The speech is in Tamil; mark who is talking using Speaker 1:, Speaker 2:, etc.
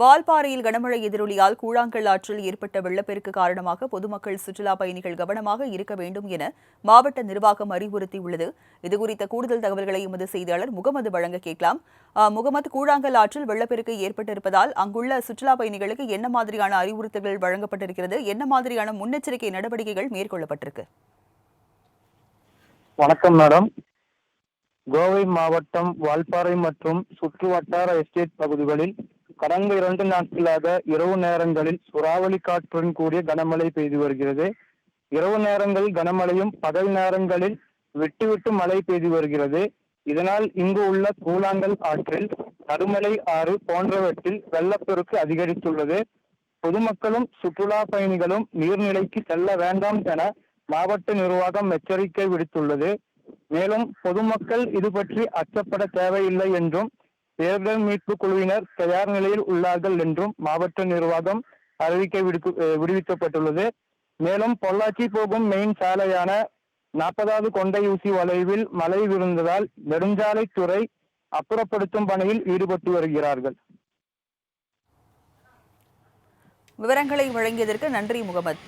Speaker 1: வால்பாறையில் கனமழை எதிரொலியால் கூழாங்கல் ஆற்றில் ஏற்பட்ட வெள்ளப்பெருக்கு காரணமாக பொதுமக்கள் சுற்றுலா பயணிகள் கவனமாக இருக்க வேண்டும் என மாவட்ட நிர்வாகம் அறிவுறுத்தியுள்ளது. இதுகுறித்த கூடுதல் தகவல்களை எமது செய்தியாளர் முகமது வழங்க கேட்கலாம். முகமது கூழாங்கல் ஆற்றில் வெள்ளப்பெருக்கு ஏற்பட்டிருப்பதால் அங்குள்ள சுற்றுலா பயணிகளுக்கு என்ன மாதிரியான அறிவுறுத்தல்கள் வழங்கப்பட்டிருக்கிறது? என்ன மாதிரியான முன்னெச்சரிக்கை நடவடிக்கைகள் மேற்கொள்ளப்பட்டிருக்கு?
Speaker 2: வணக்கம் மேடம். கோவை மாவட்டம் வால்பாறை மற்றும் சுற்றுவட்டார எஸ்டேட் பகுதிகளில் கடந்த இரண்டு நாட்களாக இரவு நேரங்களில் சுறாவளி காற்றுடன் கூடிய கனமழை பெய்து வருகிறது. இரவு நேரங்களில் கனமழையும் பகல் நேரங்களில் விட்டு விட்டு மழை பெய்து வருகிறது. இதனால் இங்கு உள்ள கூழாங்கல் ஆற்றில் கருமலை ஆறு போன்றவற்றில் வெள்ளப்பெருக்கு அதிகரித்துள்ளது. பொதுமக்களும் சுற்றுலா பயணிகளும் நீர்நிலைக்கு செல்ல வேண்டாம் என மாவட்ட நிர்வாகம் எச்சரிக்கை விடுத்துள்ளது. மேலும் பொதுமக்கள் இது பற்றி அச்சப்பட தேவையில்லை என்றும் பேரிடர் மீட்பு குழுவினர் தயார் நிலையில் உள்ளார்கள் என்றும் மாவட்ட நிர்வாகம் அறிவிக்கை விடுவிக்கப்பட்டுள்ளது. மேலும் பொள்ளாச்சி போகும் மெயின் சாலையான நாற்பதாவது கொண்டை ஊசி வளைவில் மழை விழுந்ததால் நெடுஞ்சாலைத்துறை அப்புறப்படுத்தும் பணியில் ஈடுபட்டு வருகிறார்கள்.
Speaker 1: விவரங்களை வழங்கியதற்கு நன்றி முகமது.